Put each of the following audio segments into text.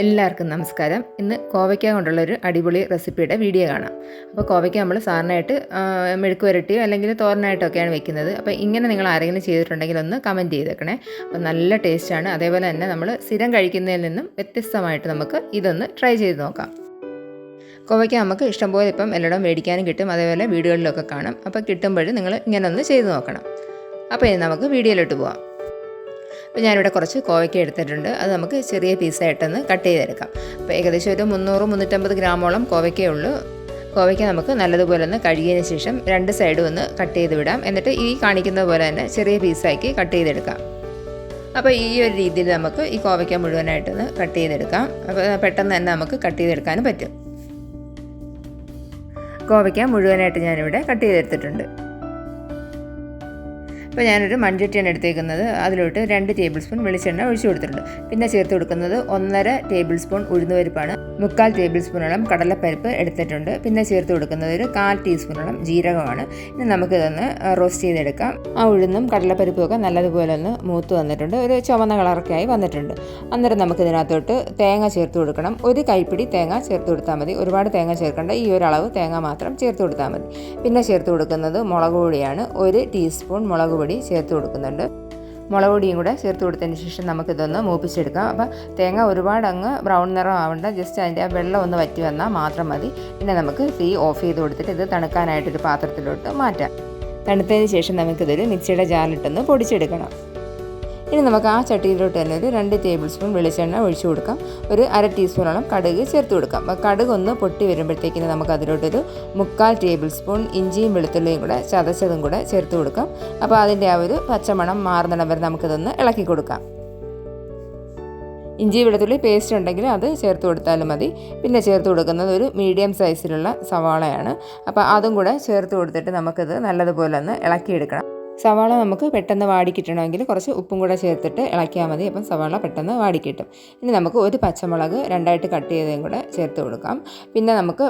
എല്ലാവർക്കും നമസ്കാരം. ഇന്ന് കോവയ്ക്ക കൊണ്ടുള്ള ഒരു അടിപൊളി റെസിപ്പിയുടെ വീഡിയോ കാണാം. അപ്പോൾ കോവയ്ക്ക നമ്മൾ സാറിനായിട്ട് മെഴുക്ക് വരട്ടിയോ അല്ലെങ്കിൽ തോരനായിട്ടൊക്കെയാണ് വെക്കുന്നത്. അപ്പോൾ ഇങ്ങനെ നിങ്ങൾ ആരെങ്കിലും ചെയ്തിട്ടുണ്ടെങ്കിൽ ഒന്ന് കമന്റ് ചെയ്തേക്കണേ. അപ്പോൾ നല്ല ടേസ്റ്റാണ്. അതേപോലെ തന്നെ നമ്മൾ സ്ഥിരം കഴിക്കുന്നതിൽ നിന്നും വ്യത്യസ്തമായിട്ട് നമുക്ക് ഇതൊന്ന് ട്രൈ ചെയ്ത് നോക്കാം. കോവയ്ക്ക നമുക്ക് ഇഷ്ടംപോലെ ഇപ്പം എല്ലായിടം മേടിക്കാനും കിട്ടും. അതേപോലെ വീടുകളിലൊക്കെ കാണും. അപ്പോൾ കിട്ടുമ്പോൾ നിങ്ങൾ ഇങ്ങനെ ഒന്ന് ചെയ്ത് നോക്കണം. അപ്പോൾ ഇനി നമുക്ക് വീഡിയോയിലോട്ട് പോവാം. അപ്പോൾ ഞാനിവിടെ കുറച്ച് കോവയ്ക്ക എടുത്തിട്ടുണ്ട്. അത് നമുക്ക് ചെറിയ പീസായിട്ടൊന്ന് കട്ട് ചെയ്തെടുക്കാം. അപ്പോൾ ഏകദേശം ഒരു മുന്നൂറ് മുന്നൂറ്റമ്പത് ഗ്രാമോളം കോവയ്ക്കേ ഉള്ളൂ. കോവയ്ക്ക നമുക്ക് നല്ലതുപോലെ ഒന്ന് കഴുകിയതിന് ശേഷം രണ്ട് സൈഡും ഒന്ന് കട്ട് ചെയ്ത് വിടാം. എന്നിട്ട് ഈ കാണിക്കുന്ന പോലെ തന്നെ ചെറിയ പീസാക്കി കട്ട് ചെയ്തെടുക്കാം. അപ്പോൾ ഈ ഒരു രീതിയിൽ നമുക്ക് ഈ കോവയ്ക്ക മുഴുവനായിട്ടൊന്ന് കട്ട് ചെയ്തെടുക്കാം. അപ്പോൾ പെട്ടെന്ന് തന്നെ നമുക്ക് കട്ട് ചെയ്തെടുക്കാനും പറ്റും. കോവയ്ക്ക മുഴുവനായിട്ട് ഞാനിവിടെ കട്ട് ചെയ്തെടുത്തിട്ടുണ്ട്. ഇപ്പോൾ ഞാനൊരു മൺചട്ടിയാണ് എടുത്തേക്കുന്നത്. അതിലോട്ട് രണ്ട് ടേബിൾ സ്പൂൺ വെളിച്ചെണ്ണ ഒഴിച്ചു കൊടുത്തിട്ടുണ്ട്. പിന്നെ ചേർത്ത് കൊടുക്കുന്നത് ഒന്നര ടേബിൾ സ്പൂൺ ഉഴുന്നുപരിപ്പാണ് മുക്കാൽ ടേബിൾ സ്പൂണോളം കടലപ്പരിപ്പ് എടുത്തിട്ടുണ്ട്. പിന്നെ ചേർത്ത് കൊടുക്കുന്നത് ഒരു കാൽ ടീസ്പൂണോളം ജീരകമാണ്. ഇനി നമുക്കിതൊന്ന് റോസ്റ്റ് ചെയ്തെടുക്കാം. ആ ഉഴുന്നും കടലപ്പരിപ്പും ഒക്കെ നല്ലതുപോലെ ഒന്ന് മൂത്ത് വന്നിട്ടുണ്ട്. ഒരു ചുവന്ന കളറൊക്കെ ആയി വന്നിട്ടുണ്ട്. അന്നേരം നമുക്കിതിനകത്തോട്ട് തേങ്ങ ചേർത്ത് കൊടുക്കണം. ഒരു കൈപ്പിടി തേങ്ങ ചേർത്ത് കൊടുത്താൽ മതി. ഒരുപാട് തേങ്ങ ചേർക്കേണ്ട. ഈ ഒരു അളവ് തേങ്ങ മാത്രം ചേർത്ത് കൊടുത്താൽ മതി. പിന്നെ ചേർത്ത് കൊടുക്കുന്നത് മുളക് പൊടിയാണ്. ഒരു ടീസ്പൂൺ മുളക് ചേർത്ത് കൊടുക്കുന്നുണ്ട്. മുളക് പൊടിയും കൂടെ ചേർത്ത് കൊടുത്തതിന് ശേഷം നമുക്കിതൊന്ന് മൂപ്പിച്ചെടുക്കാം. അപ്പോൾ തേങ്ങ ഒരുപാട് അങ്ങ് ബ്രൗൺ നിറം ആവേണ്ട ജസ്റ്റ് അതിന്റെ ആ വെള്ളം ഒന്ന് വറ്റി വന്നാൽ മാത്രം മതി. പിന്നെ നമുക്ക് തീ ഓഫ് ചെയ്ത് കൊടുത്തിട്ട് ഇത് തണുക്കാനായിട്ടൊരു പാത്രത്തിലോട്ട് മാറ്റാം. തണുത്തതിന് ശേഷം നമുക്കിതൊരു മിക്സിയുടെ ജാലിട്ടൊന്ന് പൊടിച്ചെടുക്കണം. ഇനി നമുക്ക് ആ ചട്ടിയിലോട്ട് തന്നെ ഒരു രണ്ട് ടേബിൾ സ്പൂൺ വെളിച്ചെണ്ണ ഒഴിച്ചു കൊടുക്കാം. ഒരു അര ടീസ്പൂണോളം കടുക് ചേർത്ത് കൊടുക്കാം. കടുക് ഒന്ന് പൊട്ടി വരുമ്പോഴത്തേക്കിന് നമുക്ക് അതിലോട്ടൊരു മുക്കാൽ ടേബിൾ സ്പൂൺ ഇഞ്ചിയും വെളുത്തുള്ളിയും കൂടെ ചതച്ചതും കൂടെ ചേർത്ത് കൊടുക്കാം. അപ്പോൾ അതിന്റെ ആ ഒരു പച്ചമണം മാറുന്നിടം വരെ നമുക്കിതൊന്ന് ഇളക്കി കൊടുക്കാം. ഇഞ്ചി വെളുത്തുള്ളി പേസ്റ്റ് ഉണ്ടെങ്കിൽ അത് ചേർത്ത് കൊടുത്താലും മതി. പിന്നെ ചേർത്ത് കൊടുക്കുന്നത് ഒരു മീഡിയം സൈസിലുള്ള സവാളയാണ്. അപ്പോൾ അതും കൂടെ ചേർത്ത് കൊടുത്തിട്ട് നമുക്കിത് നല്ലതുപോലെ ഒന്ന് ഇളക്കിയെടുക്കണം. സവാള നമുക്ക് പെട്ടെന്ന് വാടിക്കിട്ടണമെങ്കിൽ കുറച്ച് ഉപ്പും കൂടെ ചേർത്തിട്ട് ഇളക്കിയാൽ മതി. അപ്പം സവാള പെട്ടെന്ന് വാടിക്കിട്ടും ഇനി നമുക്ക് ഒരു പച്ചമുളക് രണ്ടായിട്ട് കട്ട് ചെയ്തതും കൂടെ ചേർത്ത് കൊടുക്കാം. പിന്നെ നമുക്ക്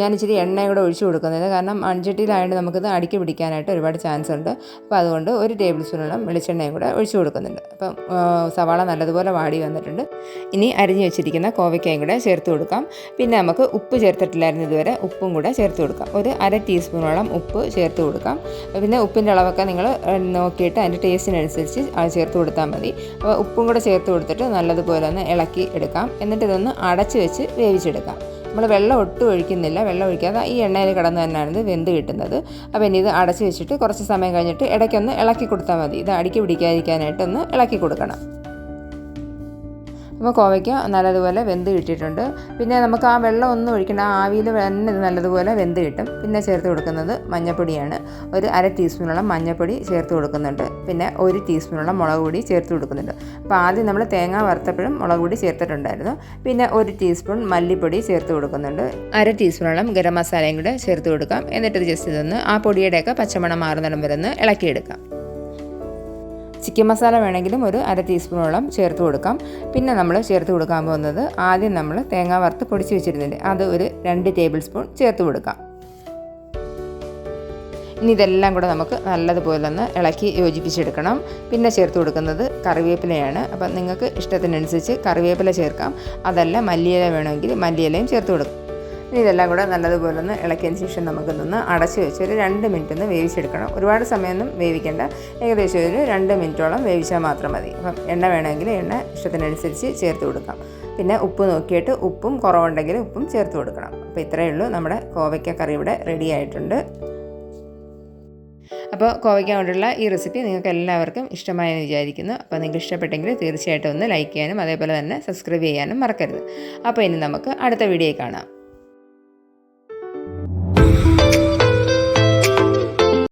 ഞാൻ ഇച്ചിരി എണ്ണയും കൂടെ ഒഴിച്ചു കൊടുക്കുന്നത് കാരണം മൺചട്ടിയിലായതുകൊണ്ട് നമുക്കിത് അടുക്കി പിടിക്കാനായിട്ട് ഒരുപാട് ചാൻസ് ഉണ്ട് അപ്പോൾ അതുകൊണ്ട് ഒരു ടേബിൾ സ്പൂണോളം വെളിച്ചെണ്ണയും കൂടെ ഒഴിച്ചു കൊടുക്കുന്നുണ്ട്. അപ്പം സവാള നല്ലതുപോലെ വാടി വന്നിട്ടുണ്ട്. ഇനി അരിഞ്ഞു വെച്ചിരിക്കുന്ന കോവയ്ക്കയും കൂടെ ചേർത്ത് കൊടുക്കാം. പിന്നെ നമുക്ക് ഉപ്പ് ചേർത്തിട്ടില്ലായിരുന്നു ഇതുവരെ. ഉപ്പും കൂടെ ചേർത്ത് കൊടുക്കാം. ഒരു അര ടീസ്പൂണോളം ഉപ്പ് ചേർത്ത് കൊടുക്കാം. പിന്നെ ഉപ്പിന്റെ അളവൊക്കെ നിങ്ങൾ നോക്കിയിട്ട് അതിന്റെ ടേസ്റ്റിനനുസരിച്ച് ചേർത്ത് കൊടുത്താൽ മതി. അപ്പോൾ ഉപ്പും കൂടെ ചേർത്ത് കൊടുത്തിട്ട് നല്ലതുപോലെ ഒന്ന് ഇളക്കി എടുക്കാം. എന്നിട്ട് ഇതൊന്ന് അടച്ച് വെച്ച് വേവിച്ചെടുക്കാം. നമ്മൾ വെള്ളം ഒട്ടും ഒഴിക്കുന്നില്ല. വെള്ളം ഒഴിക്കാതെ ഈ എണ്ണയിൽ കിടന്ന് തന്നെയാണ് ഇത് വെന്ത് കിട്ടുന്നത്. അപ്പോൾ ഇനി ഇത് അടച്ച് വെച്ചിട്ട് കുറച്ച് സമയം കഴിഞ്ഞിട്ട് ഇടയ്ക്കൊന്ന് ഇളക്കി കൊടുത്താൽ മതി. ഇത് അടിക്ക് പിടിക്കാതിരിക്കാനായിട്ടൊന്ന് ഇളക്കി കൊടുക്കണം. അപ്പോൾ കോവയ്ക്ക് നല്ലതുപോലെ വെന്ത് കിട്ടിയിട്ടുണ്ട്. പിന്നെ നമുക്ക് ആ വെള്ളം ഒന്നും ഒഴിക്കേണ്ട ആവിയിൽ തന്നെ നല്ലതുപോലെ വെന്ത് കിട്ടും. പിന്നെ ചേർത്ത് കൊടുക്കുന്നത് മഞ്ഞൾപ്പൊടിയാണ്. ഒരു അര ടീസ്പൂണോളം മഞ്ഞൾപ്പൊടി ചേർത്ത് കൊടുക്കുന്നുണ്ട്. പിന്നെ ഒരു ടീസ്പൂണോളം മുളക് പൊടി ചേർത്ത് കൊടുക്കുന്നുണ്ട്. അപ്പോൾ ആദ്യം നമ്മൾ തേങ്ങ വറുത്തപ്പോഴും മുളക് പൊടി ചേർത്തിട്ടുണ്ടായിരുന്നു. പിന്നെ ഒരു ടീസ്പൂൺ മല്ലിപ്പൊടി ചേർത്ത് കൊടുക്കുന്നുണ്ട്. അര ടീസ്പൂണോളം ഗരം മസാലയും കൂടെ ചേർത്ത് കൊടുക്കാം. എന്നിട്ട് ജസ്റ്റ് ഇതൊന്ന് ആ പൊടിയുടെയൊക്കെ പച്ചമണം മാറുന്നിടം വരെ ഒന്ന് ഇളക്കിയെടുക്കാം. ചിക്കൻ മസാല വേണമെങ്കിലും ഒരു അര ടീസ്പൂണോളം ചേർത്ത് കൊടുക്കാം. പിന്നെ നമ്മൾ ചേർത്ത് കൊടുക്കാൻ പോകുന്നത് ആദ്യം നമ്മൾ തേങ്ങ വറുത്ത് പൊടിച്ച് വെച്ചിരുന്നില്ലേ അത് ഒരു രണ്ട് ടേബിൾ സ്പൂൺ ചേർത്ത് കൊടുക്കാം. ഇനി ഇതെല്ലാം കൂടെ നമുക്ക് നല്ലതുപോലെ ഒന്ന് ഇളക്കി യോജിപ്പിച്ചെടുക്കണം. പിന്നെ ചേർത്ത് കൊടുക്കുന്നത് കറിവേപ്പിലയാണ്. അപ്പം നിങ്ങൾക്ക് ഇഷ്ടത്തിനനുസരിച്ച് കറിവേപ്പില ചേർക്കാം. അതല്ല മല്ലിയില വേണമെങ്കിൽ മല്ലിയിലയും ചേർത്ത് കൊടുക്കാം. ഇതെല്ലാം കൂടെ നല്ലതുപോലെ ഒന്ന് ഇളക്കിയതിന് ശേഷം നമുക്കിതൊന്ന് അടച്ചു വെച്ച് ഒരു രണ്ട് മിനിറ്റ് ഒന്ന് വേവിച്ചെടുക്കണം. ഒരുപാട് സമയമൊന്നും വേവിക്കേണ്ട. ഏകദേശം ഒരു രണ്ട് മിനിറ്റോളം വേവിച്ചാൽ മാത്രം മതി. അപ്പം എണ്ണ വേണമെങ്കിൽ എണ്ണ ഇഷ്ടത്തിനനുസരിച്ച് ചേർത്ത് കൊടുക്കാം. പിന്നെ ഉപ്പ് നോക്കിയിട്ട് ഉപ്പും കുറവുണ്ടെങ്കിൽ ഉപ്പും ചേർത്ത് കൊടുക്കണം. അപ്പോൾ ഇത്രയേ ഉള്ളൂ. നമ്മുടെ കോവയ്ക്ക കറി ഇവിടെ റെഡി ആയിട്ടുണ്ട്. അപ്പോൾ കോവയ്ക്ക കൊണ്ടുള്ള ഈ റെസിപ്പി നിങ്ങൾക്ക് എല്ലാവർക്കും ഇഷ്ടമായെന്ന് വിചാരിക്കുന്നു. അപ്പോൾ നിങ്ങൾക്ക് ഇഷ്ടപ്പെട്ടെങ്കിൽ തീർച്ചയായിട്ടും ഒന്ന് ലൈക്ക് ചെയ്യാനും അതേപോലെ തന്നെ സബ്സ്ക്രൈബ് ചെയ്യാനും മറക്കരുത്. അപ്പോൾ ഇനി നമുക്ക് അടുത്ത വീഡിയോ കാണാം.